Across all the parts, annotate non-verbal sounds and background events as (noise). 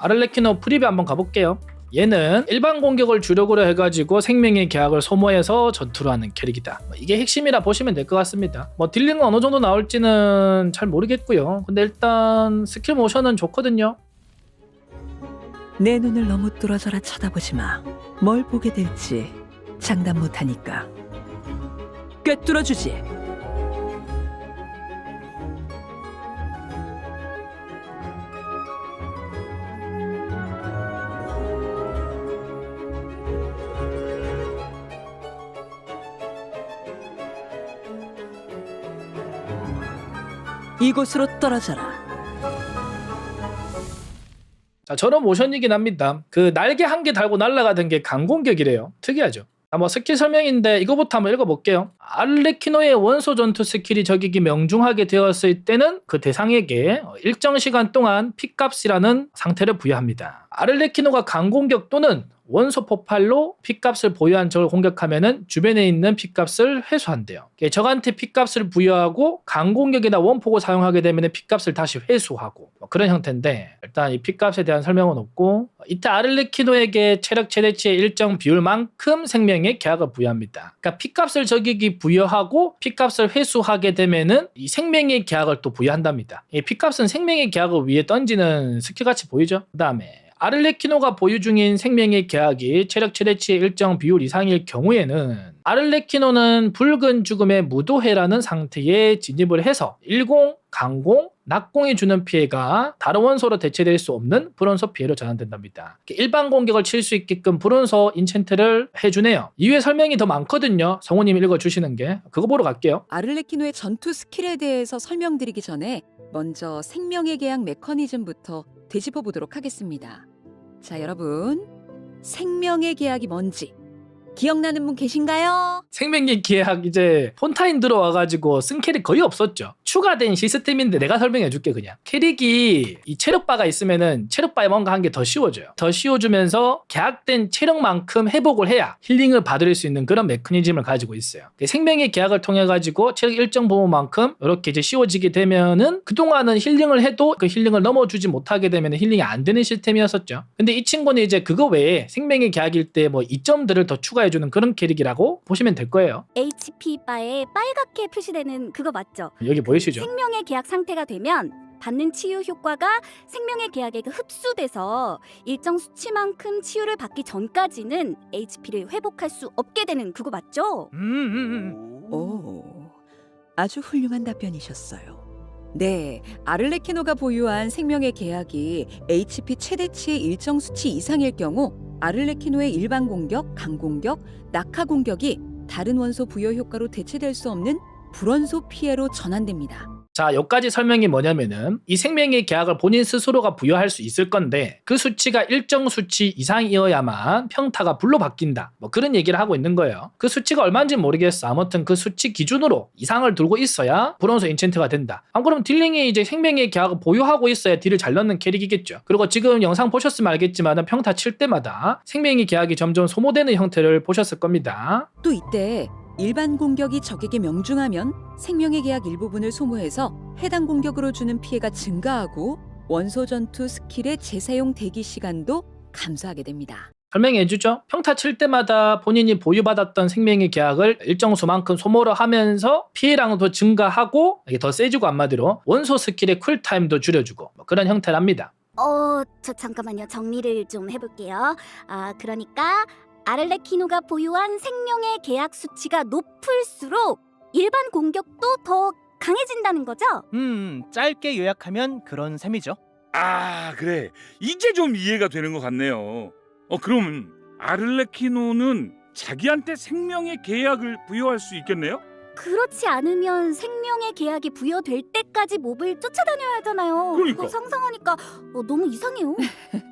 아를레키노 프리뷰 한번 가볼게요. 얘는 일반 공격을 주력으로 해가지고 생명의 계약을 소모해서 전투를 하는 캐릭이다. 뭐 이게 핵심이라 보시면 될 것 같습니다. 뭐 딜링은 어느 정도 나올지는 잘 모르겠고요. 근데 일단 스킬 모션은 좋거든요. 내 눈을 너무 뚫어져라 쳐다보지 마. 뭘 보게 될지 장담 못하니까. 꿰뚫어 주지. 이곳으로 떨어져라. 자, 저런 모션이긴 합니다. 그 날개 한 개 달고 날아가던 게 강공격이래요. 특이하죠. 아, 뭐 스킬 설명인데 이거부터 한번 읽어볼게요. 알레키노의 원소 전투 스킬이 적에게 명중하게 되었을 때는 그 대상에게 일정 시간 동안 핏값이라는 상태를 부여합니다. 아르레키노가 강공격 또는 원소 폭발로 핏값을 보유한 적을 공격하면은 주변에 있는 핏값을 회수한대요. 적한테 핏값을 부여하고 강공격이나 원폭을 사용하게 되면 핏값을 다시 회수하고 뭐 그런 형태인데 일단 이 핏값에 대한 설명은 없고 이때 아르레키노에게 체력 최대치의 일정 비율만큼 생명의 계약을 부여합니다. 그러니까 핏값을 적에게 부여하고 핏값을 회수하게 되면은 이 생명의 계약을 또 부여한답니다. 이 핏값은 생명의 계약을 위에 던지는 스킬 같이 보이죠? 그 다음에 아를레키노가 보유 중인 생명의 계약이 체력 최대치의 일정 비율 이상일 경우에는 아를레키노는 붉은 죽음의 무도회라는 상태에 진입을 해서 10, 강공, 낙공이 주는 피해가 다른 원소로 대체될 수 없는 불원소 피해로 전환된답니다. 일반 공격을 칠 수 있게끔 불원소 인챈트를 해주네요. 이후에 설명이 더 많거든요. 성우님이 읽어주시는 게 그거 보러 갈게요. 아를레키노의 전투 스킬에 대해서 설명드리기 전에 먼저 생명의 계약 메커니즘부터 되짚어 보도록 하겠습니다. 자, 여러분. 생명의 계약이 뭔지 기억나는 분 계신가요? 생명의 계약 이제 폰타인 들어와가지고 쓴 캐릭 거의 없었죠. 추가된 시스템인데 내가 설명해 줄게 그냥. 캐릭이 이 체력바가 있으면은 체력바에 뭔가 한 게더 씌워져요. 더 씌워주면서 계약된 체력만큼 회복을 해야 힐링을 받을 수 있는 그런 메커니즘을 가지고 있어요. 생명의 계약을 통해 가지고 체력 일정 부분만큼 이렇게 이제 씌워지게 되면은 그동안은 힐링을 해도 그 힐링을 넘어주지 못하게 되면 힐링이 안 되는 시스템이었었죠. 근데 이 친구는 이제 그거 외에 생명의 계약일 때 뭐 이점들을 더 추가해 주는 그런 캐릭이라고 보시면 될 거예요. HP 바에 빨갛게 표시되는 그거 맞죠? 여기 보이 시죠? 생명의 계약 상태가 되면 받는 치유 효과가 생명의 계약에 그 흡수돼서 일정 수치만큼 치유를 받기 전까지는 HP를 회복할 수 없게 되는 그거 맞죠? 오, 아주 훌륭한 답변이셨어요. 네, 아를레키노가 보유한 생명의 계약이 HP 최대치의 일정 수치 이상일 경우 아를레키노의 일반 공격, 강공격, 낙하 공격이 다른 원소 부여 효과로 대체될 수 없는 불원소 피해로 전환됩니다. 자, 여기까지 설명이 뭐냐면은 이 생명의 계약을 본인 스스로가 부여할 수 있을 건데 그 수치가 일정 수치 이상이어야만 평타가 불로 바뀐다. 뭐 그런 얘기를 하고 있는 거예요. 그 수치가 얼마인지 모르겠어. 아무튼 그 수치 기준으로 이상을 들고 있어야 브론즈 인챈트가 된다. 안 그러면 딜링이 이제 생명의 계약을 보유하고 있어야 딜을 잘 넣는 캐릭이겠죠. 그리고 지금 영상 보셨으면 알겠지만 평타 칠 때마다 생명의 계약이 점점 소모되는 형태를 보셨을 겁니다. 또 이때 일반 공격이 적에게 명중하면 생명의 계약 일부분을 소모해서 해당 공격으로 주는 피해가 증가하고 원소 전투 스킬의 재사용 대기 시간도 감소하게 됩니다. 설명해 주죠. 평타 칠 때마다 본인이 보유받았던 생명의 계약을 일정 수만큼 소모를 하면서 피해량도 증가하고 이게 더 세지고 한마디로 원소 스킬의 쿨타임도 줄여주고 뭐 그런 형태랍니다. 어, 저 잠깐만요. 정리를 좀 해볼게요. 아, 그러니까 아를레키노가 보유한 생명의 계약 수치가 높을수록 일반 공격도 더 강해진다는 거죠? 음, 짧게 요약하면 그런 셈이죠. 아 그래 이제 좀 이해가 되는 것 같네요. 어 그럼 아를레키노는 자기한테 생명의 계약을 부여할 수 있겠네요? 그렇지 않으면 생명의 계약이 부여될 때까지 몹을 쫓아다녀야 하잖아요. 그러니까. 그거 상상하니까 어, 너무 이상해요. (laughs)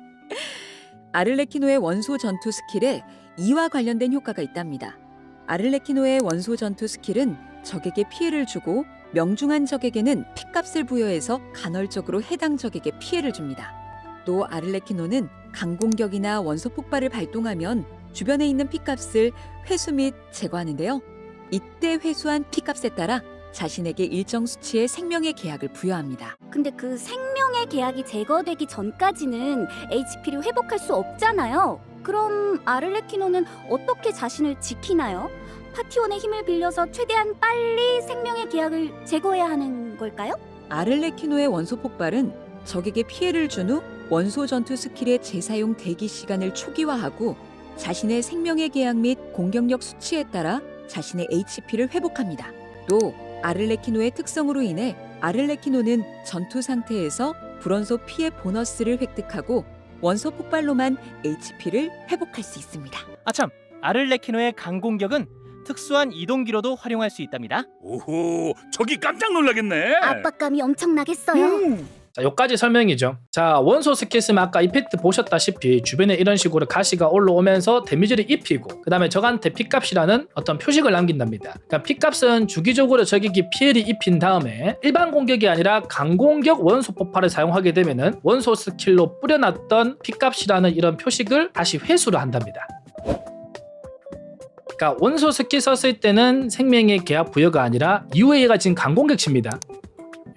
아를레키노의 원소 전투 스킬에 이와 관련된 효과가 있답니다. 아를레키노의 원소 전투 스킬은 적에게 피해를 주고 명중한 적에게는 핏값을 부여해서 간헐적으로 해당 적에게 피해를 줍니다. 또 아를레키노는 강공격이나 원소 폭발을 발동하면 주변에 있는 핏값을 회수 및 제거하는데요. 이때 회수한 핏값에 따라 자신에게 일정 수치의 생명의 계약을 부여합니다. 근데 그 생명의 계약이 제거되기 전까지는 HP를 회복할 수 없잖아요. 그럼 아를레키노는 어떻게 자신을 지키나요? 파티원의 힘을 빌려서 최대한 빨리 생명의 계약을 제거해야 하는 걸까요? 아를레키노의 원소 폭발은 적에게 피해를 준 후 원소 전투 스킬의 재사용 대기 시간을 초기화하고 자신의 생명의 계약 및 공격력 수치에 따라 자신의 HP를 회복합니다. 또 아를레키노의 특성으로 인해 아를레키노는 전투 상태에서 불원소 피해 보너스를 획득하고 원소 폭발로만 HP를 회복할 수 있습니다. 아참, 아를레키노의 강공격은 특수한 이동기로도 활용할 수 있답니다. 오호, 저기 깜짝 놀라겠네. 압박감이 엄청나겠어요. 음. 자, 여기까지 설명이죠. 자, 원소 스킬 쓰면 아까 이펙트 보셨다시피 주변에 이런 식으로 가시가 올라오면서 데미지를 입히고 그 다음에 적한테 피값이라는 어떤 표식을 남긴답니다. 그러니까 피값은 주기적으로 적에게 피해를 입힌 다음에 일반 공격이 아니라 강공격 원소 폭발을 사용하게 되면은 원소 스킬로 뿌려놨던 피값이라는 이런 표식을 다시 회수를 한답니다. 그러니까 원소 스킬 썼을 때는 생명의 계약 부여가 아니라 UA가 지금 강공격치입니다.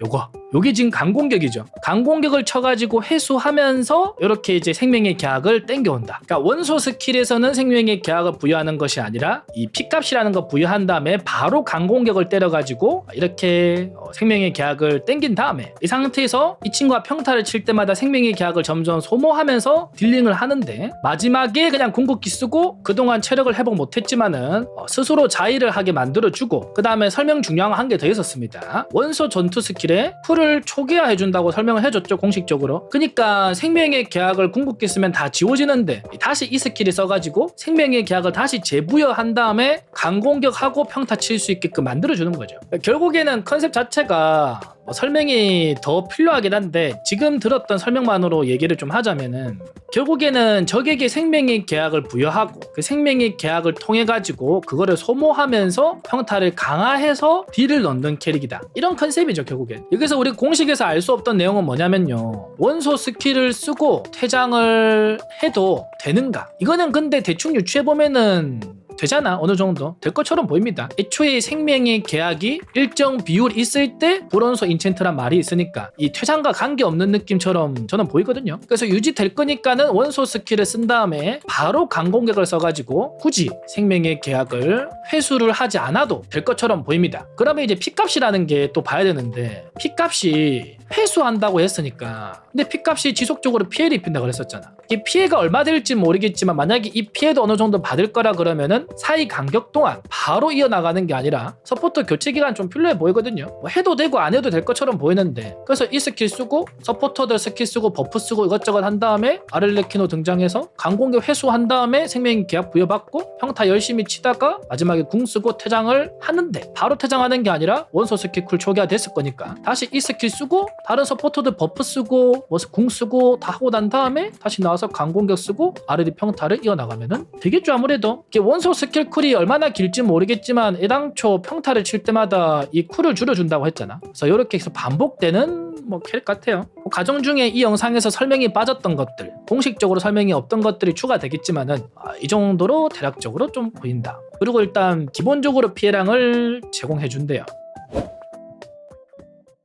요거 요게 지금 강공격이죠. 강공격을 쳐가지고 회수하면서 이렇게 이제 생명의 계약을 땡겨온다. 그러니까 원소 스킬에서는 생명의 계약을 부여하는 것이 아니라 이 피값이라는 거 부여한 다음에 바로 강공격을 때려가지고 이렇게 어, 생명의 계약을 땡긴 다음에 이 상태에서 이 친구가 평타를 칠 때마다 생명의 계약을 점점 소모하면서 딜링을 하는데 마지막에 그냥 궁극기 쓰고 그동안 체력을 회복 못했지만은 어, 스스로 자의를 하게 만들어주고 그 다음에 설명 중요한 한 개 더 있었습니다. 원소 전투 스킬에 풀을 초기화해 준다고 설명을 해줬죠 공식적으로. 그러니까 생명의 계약을 궁극기 쓰면 다 지워지는데 다시 이 스킬을 써가지고 생명의 계약을 다시 재부여한 다음에 강공격하고 평타 칠 수 있게끔 만들어주는 거죠. 결국에는 컨셉 자체가 뭐 설명이 더 필요하긴 한데 지금 들었던 설명만으로 얘기를 좀 하자면은 결국에는 적에게 생명의 계약을 부여하고 그 생명의 계약을 통해 가지고 그거를 소모하면서 평타를 강화해서 딜을 넣는 캐릭이다. 이런 컨셉이죠 결국엔. 여기서 우리 공식에서 알 수 없던 내용은 뭐냐면요. 원소 스킬을 쓰고 퇴장을 해도 되는가? 이거는 근데 대충 유추해 보면은 되잖아. 어느 정도. 될 것처럼 보입니다. 애초에 생명의 계약이 일정 비율 있을 때 불원소 인챈트란 말이 있으니까 이 퇴장과 관계없는 느낌처럼 저는 보이거든요. 그래서 유지될 거니까는 원소 스킬을 쓴 다음에 바로 강공격을 써가지고 굳이 생명의 계약을 회수를 하지 않아도 될 것처럼 보입니다. 그러면 이제 피값이라는 게 또 봐야 되는데 피값이 회수한다고 했으니까. 근데 피값이 지속적으로 피해를 입힌다 그랬었잖아. 이 피해가 얼마 될지 모르겠지만 만약에 이 피해도 어느 정도 받을 거라 그러면은 사이 간격 동안 바로 이어나가는 게 아니라 서포터 교체 기간 좀 필요해 보이거든요. 뭐 해도 되고 안 해도 될 것처럼 보이는데. 그래서 이 스킬 쓰고 서포터들 스킬 쓰고 버프 쓰고 이것저것 한 다음에 아를레키노 등장해서 강공격 회수한 다음에 생명 계약 부여받고 평타 열심히 치다가 마지막에 궁 쓰고 퇴장을 하는데 바로 퇴장하는 게 아니라 원소 스킬 쿨 초기화 됐을 거니까. 다시 이 스킬 쓰고 다른 서포터들 버프 쓰고 뭐 궁 쓰고 다 하고 난 다음에 다시 나와서 강공격 쓰고 아르디 평타를 이어나가면은 되겠죠 아무래도. 이게 원소 스킬 쿨이 얼마나 길지 모르겠지만 애당초 평타를 칠 때마다 이 쿨을 줄여준다고 했잖아. 그래서 이렇게 해서 반복되는 뭐 캐릭 같아요. 뭐 가정 중에 이 영상에서 설명이 빠졌던 것들 공식적으로 설명이 없던 것들이 추가되겠지만은 아, 이 정도로 대략적으로 좀 보인다. 그리고 일단 기본적으로 피해량을 제공해 준대요.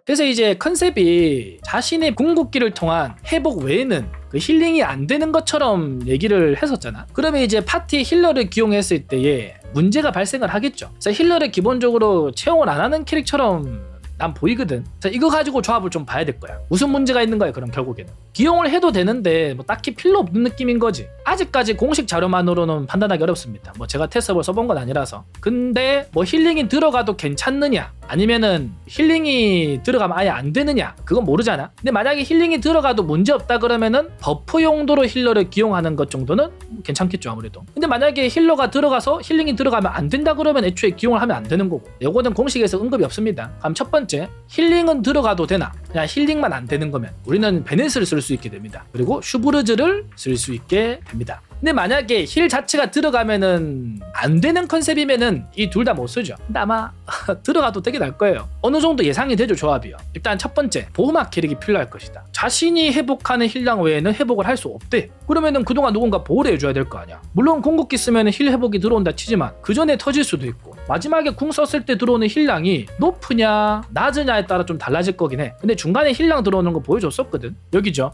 그래서 이제 컨셉이 자신의 궁극기를 통한 회복 외에는 그 힐링이 안 되는 것처럼 얘기를 했었잖아. 그러면 이제 파티 힐러를 기용했을 때에 문제가 발생을 하겠죠. 그래서 힐러를 기본적으로 채용을 안 하는 캐릭처럼 난 보이거든. 그래서 이거 가지고 조합을 좀 봐야 될 거야. 무슨 문제가 있는 거야, 그럼 결국에는. 기용을 해도 되는데 뭐 딱히 필요 없는 느낌인 거지. 아직까지 공식 자료만으로는 판단하기 어렵습니다. 뭐 제가 테스트를 써본 건 아니라서. 근데 뭐 힐링이 들어가도 괜찮느냐? 아니면은 힐링이 들어가면 아예 안 되느냐? 그건 모르잖아. 근데 만약에 힐링이 들어가도 문제 없다 그러면은 버프 용도로 힐러를 기용하는 것 정도는 괜찮겠죠 아무래도. 근데 만약에 힐러가 들어가서 힐링이 들어가면 안 된다 그러면 애초에 기용을 하면 안 되는 거고. 요거는 공식에서 언급이 없습니다. 그럼 첫 번째 힐링은 들어가도 되나? 그냥 힐링만 안 되는 거면 우리는 베넷을 쓸 수 있게 됩니다. 그리고 슈브르즈를 쓸 수 있게 됩니다. 근데 만약에 힐 자체가 들어가면은 안 되는 컨셉이면은 이 둘 다 못 쓰죠. 근데 아마 (laughs) 들어가도 되게 날 거예요. 어느 정도 예상이 되죠 조합이요. 일단 첫 번째 보호막 캐릭이 필요할 것이다. 자신이 회복하는 힐량 외에는 회복을 할 수 없대. 그러면은 그동안 누군가 보호를 해줘야 될 거 아니야. 물론 궁극기 쓰면 힐 회복이 들어온다 치지만 그 전에 터질 수도 있고 마지막에 궁 썼을 때 들어오는 힐량이 높으냐 낮으냐에 따라 좀 달라질 거긴 해. 근데 중간에 힐량 들어오는 거 보여줬었거든. 여기죠.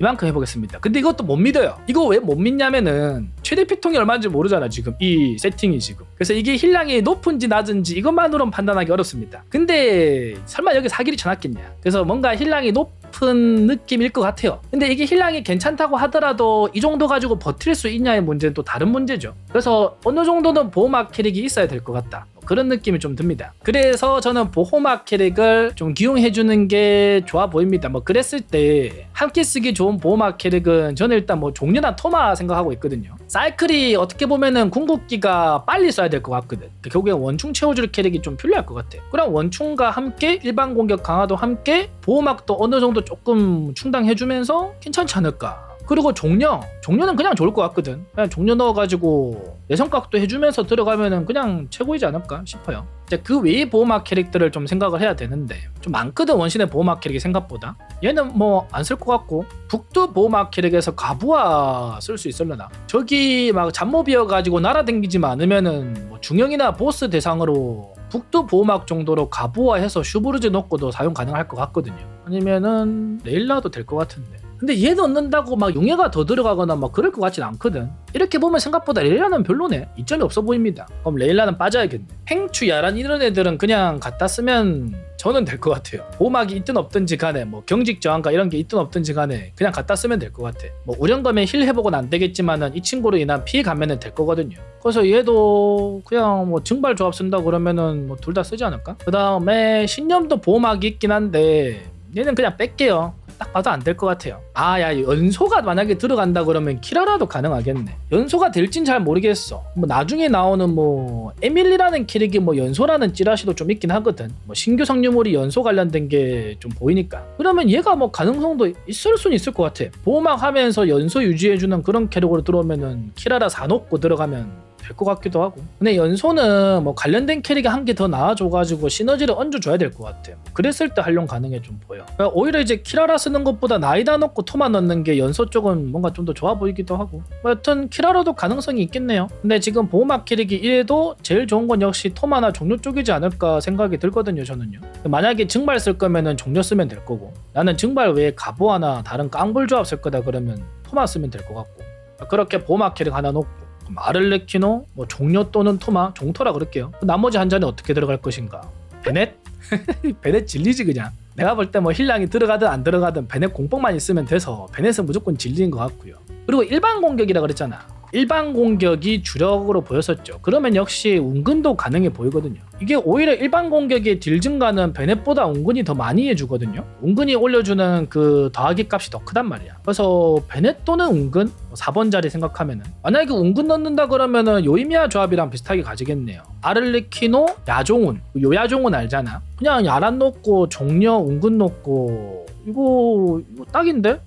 이만큼 해보겠습니다. 근데 이것도 못 믿어요. 이거 왜 못 믿냐면은 최대 피통이 얼마인지 모르잖아 지금 이 세팅이 지금. 그래서 이게 힐량이 높은지 낮은지 이것만으로는 판단하기 어렵습니다. 근데 설마 여기 사기를 쳐놨겠냐? 그래서 뭔가 힐량이 높 은 느낌일 것 같아요. 근데 이게 힐량이 괜찮다고 하더라도 이 정도 가지고 버틸 수 있냐의 문제는 또 다른 문제죠. 그래서 어느 정도는 보호막 캐릭이 있어야 될 것 같다. 뭐 그런 느낌이 좀 듭니다. 그래서 저는 보호막 캐릭을 좀 기용해주는 게 좋아 보입니다. 뭐 그랬을 때 함께 쓰기 좋은 보호막 캐릭은 저는 일단 뭐 종류나 토마 생각하고 있거든요. 사이클이 어떻게 보면은 궁극기가 빨리 써야 될 것 같거든. 결국엔 원충 채워줄 캐릭이 좀 필요할 것 같아. 그럼 원충과 함께 일반 공격 강화도 함께 보호막도 어느 정도 조금 충당해주면서 괜찮지 않을까. 그리고 종려 종려는 그냥 좋을 것 같거든. 그냥 종려 넣어가지고 내성각도 해주면서 들어가면은 그냥 최고이지 않을까 싶어요. 이제 그 외의 보호막 캐릭터를 좀 생각을 해야 되는데 좀 많거든 원신의 보호막 캐릭이 생각보다. 얘는 뭐 안 쓸 것 같고 북두 보호막 캐릭에서 가부아 쓸 수 있을려나. 저기 막 잡몹이어가지고 날아댕기지만 않으면은 뭐 중형이나 보스 대상으로 북두 보호막 정도로 가부아해서 슈브르즈 넣고도 사용 가능할 것 같거든요. 아니면은 레일라도 될 것 같은데 근데 얘 넣는다고 막 용해가 더 들어가거나 막 그럴 것 같진 않거든. 이렇게 보면 생각보다 레일라는 별로네. 이점이 없어 보입니다. 그럼 레일라는 빠져야겠네. 행추, 야란 이런 애들은 그냥 갖다 쓰면 저는 될 것 같아요. 보호막이 있든 없든지 간에 뭐 경직 저항가 이런 게 있든 없든지 간에 그냥 갖다 쓰면 될 것 같아. 뭐 우령검에 힐 회복은 안 되겠지만은 이 친구로 인한 피해 가면은 될 거거든요. 그래서 얘도 그냥 뭐 증발 조합 쓴다 그러면은 뭐 둘 다 쓰지 않을까? 그 다음에 신념도 보호막이 있긴 한데 얘는 그냥 뺄게요. 딱 봐도 안 될 것 같아요. 아, 야, 연소가 만약에 들어간다 그러면 키라라도 가능하겠네. 연소가 될진 잘 모르겠어. 뭐 나중에 나오는 뭐 에밀리라는 캐릭이 뭐 연소라는 찌라시도 좀 있긴 하거든. 뭐 신규 성유물이 연소 관련된 게 좀 보이니까. 그러면 얘가 뭐 가능성도 있을 수는 있을 것 같아. 보호막 하면서 연소 유지해주는 그런 캐릭으로 들어오면은 키라라 사놓고 들어가면 될 것 같기도 하고. 근데 연소는 뭐 관련된 캐릭이 한 개 더 나와줘가지고 시너지를 얹어줘야 될 것 같아요. 그랬을 때 활용 가능해 좀 보여. 그러니까 오히려 이제 키라라 쓰는 것보다 나이다 넣고 토마 넣는 게 연소 쪽은 뭔가 좀 더 좋아 보이기도 하고. 뭐 여튼 키라라도 가능성이 있겠네요. 근데 지금 보호막 캐릭이 이래도 제일 좋은 건 역시 토마나 종료 쪽이지 않을까 생각이 들거든요 저는요. 만약에 증발 쓸 거면은 종료 쓰면 될 거고. 나는 증발 외에 가보아나 다른 깡불 조합 쓸 거다 그러면 토마 쓰면 될 것 같고. 그렇게 보호막 캐릭 하나 놓고 아를레키노, 뭐 종료 또는 토마, 종토라 그럴게요. 나머지 한 잔에 어떻게 들어갈 것인가? 베넷? (laughs) 베넷 질리지 그냥. 내가 볼 때 뭐 힐량이 들어가든 안 들어가든 베넷 공법만 있으면 돼서 베넷은 무조건 질리는 것 같고요. 그리고 일반 공격이라 그랬잖아. 일반 공격이 주력으로 보였었죠. 그러면 역시 운근도 가능해 보이거든요. 이게 오히려 일반 공격의 딜 증가는 베넷보다 운근이 더 많이 해주거든요. 운근이 올려주는 그 더하기 값이 더 크단 말이야. 그래서 베넷 또는 운근 4번 자리 생각하면은 만약에 운근 넣는다 그러면은 요이미아 조합이랑 비슷하게 가지겠네요. 아를레키노, 야종운, 요야종운 알잖아. 그냥 야란 넣고 종려 운근 넣고 이거 이거 딱인데?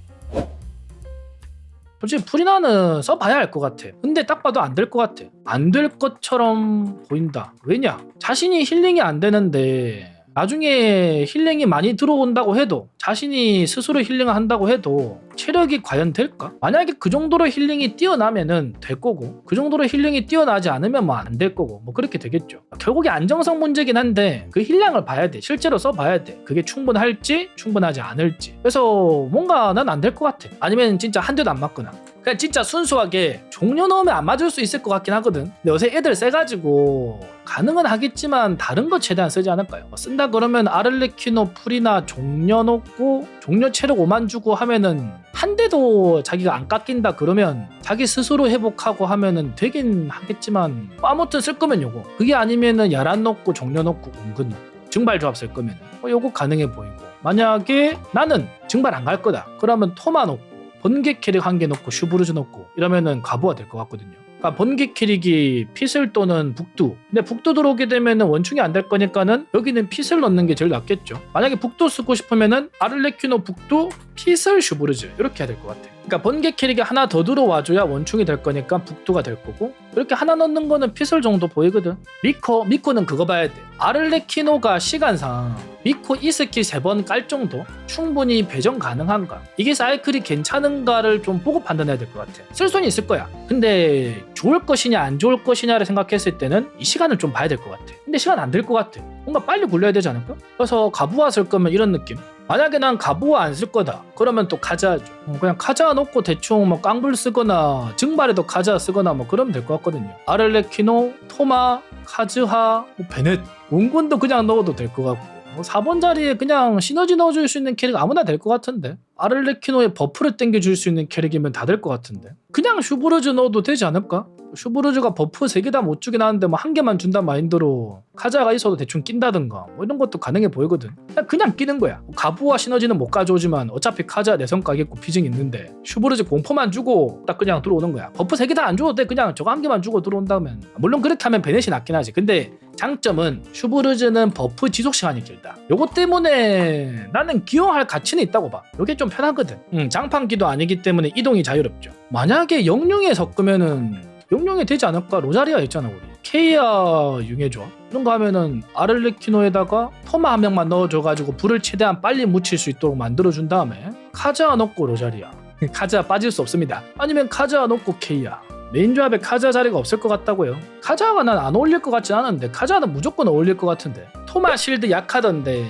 솔직히 프리나는 써봐야 할것 같아. 근데 딱 봐도 안 될 것 같아. 안 될 것처럼 보인다. 왜냐? 자신이 힐링이 안 되는데 나중에 힐링이 많이 들어온다고 해도 자신이 스스로 힐링을 한다고 해도 체력이 과연 될까? 만약에 그 정도로 힐링이 뛰어나면은 될 거고 그 정도로 힐링이 뛰어나지 않으면 뭐 안 될 거고 뭐 그렇게 되겠죠. 결국에 안정성 문제긴 한데 그 힐량을 봐야 돼. 실제로 써봐야 돼. 그게 충분할지 충분하지 않을지. 그래서 뭔가 난 안 될 것 같아. 아니면 진짜 한 대도 안 맞거나. 그냥 진짜 순수하게 종료 넣으면 안 맞을 수 있을 것 같긴 하거든. 근데 요새 애들 세가지고 가능은 하겠지만 다른 거 최대한 쓰지 않을까요? 뭐 쓴다 그러면 아를레키노 풀이나 종료 넣고 종료 체력 5만 주고 하면은 한 대도 자기가 안 깎인다 그러면 자기 스스로 회복하고 하면은 되긴 하겠지만 뭐 아무튼 쓸 거면 요거 그게 아니면은 야란 넣고 종료 넣고 은근 증발 조합 쓸 거면 어, 요거 가능해 보이고 만약에 나는 증발 안 갈 거다 그러면 토마 넣고 번개 캐릭 한 개 넣고 슈브르즈 넣고 이러면은 가부가 될것 같거든요. 그러니까 번개 캐릭이 핏을 또는 북두. 근데 북두 들어오게 되면은 원충이 안 될 거니까는 여기는 핏을 넣는 게 제일 낫겠죠. 만약에 북두 쓰고 싶으면은 아를레키노 북두 핏을 슈브르즈 이렇게 해야 될 것 같아. 그러니까 번개 캐릭이 하나 더 들어와줘야 원충이 될 거니까 북두가 될 거고 이렇게 하나 넣는 거는 핏을 정도 보이거든. 미코 미코는 그거 봐야 돼. 아를레키노가 시간상 미코 이 스킬 세번 깔 정도? 충분히 배정 가능한가? 이게 사이클이 괜찮은가를 좀 보고 판단해야 될 것 같아. 쓸 수는 있을 거야. 근데 좋을 것이냐 안 좋을 것이냐를 생각했을 때는 이 시간을 좀 봐야 될 것 같아. 근데 시간 안 될 것 같아. 뭔가 빨리 굴려야 되지 않을까? 그래서 가부화 쓸 거면 이런 느낌 만약에 난 가부화 안쓸 거다. 그러면 또 카자죠. 어, 그냥 카자 놓고 대충 뭐 깡불 쓰거나 증발에도 카자 쓰거나 뭐 그러면 될 것 같거든요. 아를레키노 토마 카즈하 뭐 베넷. 원군도 그냥 넣어도 될 것 같고. 뭐 4번 자리에 그냥 시너지 넣어줄 수 있는 캐릭 아무나 될 것 같은데. 아를레키노의 버프를 땡겨줄 수 있는 캐릭이면 다 될 것 같은데. 그냥 슈브르즈 넣어도 되지 않을까? 슈브르즈가 버프 3개 다 못 주긴 하는데 뭐 한 개만 준다 마인드로 카자가 있어도 대충 낀다든가 뭐 이런 것도 가능해 보이거든 그냥, 그냥 끼는 거야 가부와 시너지는 못 가져오지만 어차피 카자 내성 가겠고 비징 있는데 슈브르즈 공포만 주고 딱 그냥 들어오는 거야 버프 3개 다 안 줘도 돼 그냥 저거 한 개만 주고 들어온다면 물론 그렇게 하면 베넷이 낫긴 하지 근데 장점은 슈브르즈는 버프 지속 시간이 길다. 요것 때문에 나는 기용할 가치는 있다고 봐. 요게 좀 편하거든. 음, 장판기도 아니기 때문에 이동이 자유롭죠. 만약에 영룡에 섞으면은 영룡이 되지 않을까? 로자리아 있잖아 우리. 케이아 융해 좋아. 이런 거 하면은 아를레키노에다가 토마 한 명만 넣어줘가지고 불을 최대한 빨리 묻힐 수 있도록 만들어준 다음에 카자 넣고 로자리아. (laughs) 카자 빠질 수 없습니다. 아니면 카자 넣고 케이아. 메인 조합에 카자 자리가 없을 것 같다고요. 카자가 난 안 어울릴 것 같진 않은데 카자는 무조건 어울릴 것 같은데. 토마 실드 약하던데.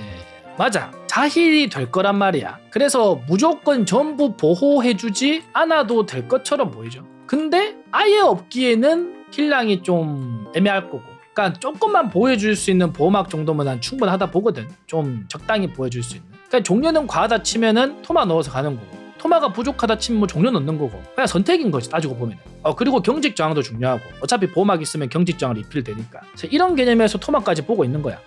맞아. 자힐이 될 거란 말이야. 그래서 무조건 전부 보호해주지 않아도 될 것처럼 보이죠. 근데 아예 없기에는 힐량이 좀 애매할 거고. 그러니까 조금만 보여줄 수 있는 보호막 정도면 난 충분하다 보거든. 좀 적당히 보여줄 수 있는. 그러니까 종료는 과하다 치면은 토마 넣어서 가는 거고. 토마가 부족하다 치면 뭐 종료 넣는 거고 그냥 선택인 거지 따지고 보면 어 그리고 경직 저항도 중요하고 어차피 보호막 있으면 경직 저항 리필 되니까 이런 개념에서 토마까지 보고 있는 거야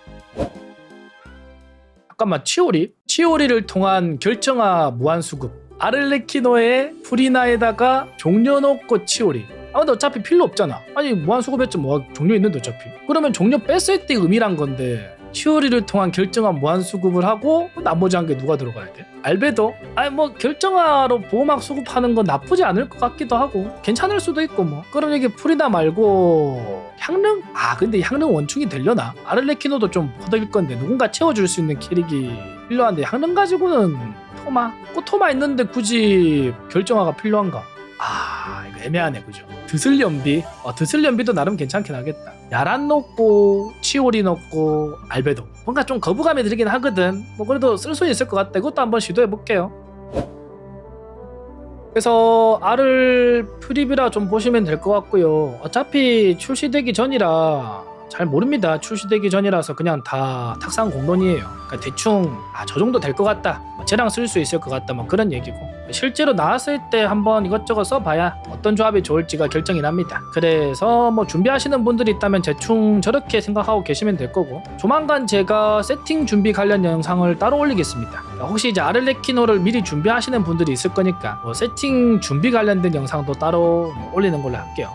잠깐만 치오리 치오리를 통한 결정화 무한 수급 아를레키노의 프리나에다가 종료 넣고 치오리 아 근데 어차피 필요 없잖아 아니 무한 수급했지 뭐 종료 있는데 어차피 그러면 종료 뺐을 때 의미란 건데 치오리를 통한 결정화 무한 수급을 하고 나머지 한개 누가 들어가야 돼? 알베도? 아니 뭐 결정화로 보호막 수급하는 건 나쁘지 않을 것 같기도 하고 괜찮을 수도 있고 뭐 그럼 이게 프리나 말고 향릉? 아 근데 향릉 원충이 되려나? 아를레키노도 좀 허덕일 건데 누군가 채워줄 수 있는 캐릭이 필요한데 향릉 가지고는 토마? 꽃토마 있는데 굳이 결정화가 필요한가? 아 이거 애매하네 그죠? 드슬연비? 어, 드슬연비도 나름 괜찮긴 하겠다 야란 넣고 치오리 넣고 알베도 뭔가 좀 거부감이 들긴 하거든 뭐 그래도 쓸 수 있을 것 같다 이것도 한번 시도해 볼게요 그래서 알을 프리뷰라 좀 보시면 될 것 같고요 어차피 출시되기 전이라 잘 모릅니다. 출시되기 전이라서 그냥 다 탁상 공론이에요. 그러니까 대충 아 저 정도 될 것 같다. 뭐 쟤랑 쓸 수 있을 것 같다. 뭐 그런 얘기고. 실제로 나왔을 때 한번 이것저것 써봐야 어떤 조합이 좋을지가 결정이 납니다. 그래서 뭐 준비하시는 분들이 있다면 대충 저렇게 생각하고 계시면 될 거고. 조만간 제가 세팅 준비 관련 영상을 따로 올리겠습니다. 혹시 이제 아를레키노를 미리 준비하시는 분들이 있을 거니까 뭐 세팅 준비 관련된 영상도 따로 올리는 걸로 할게요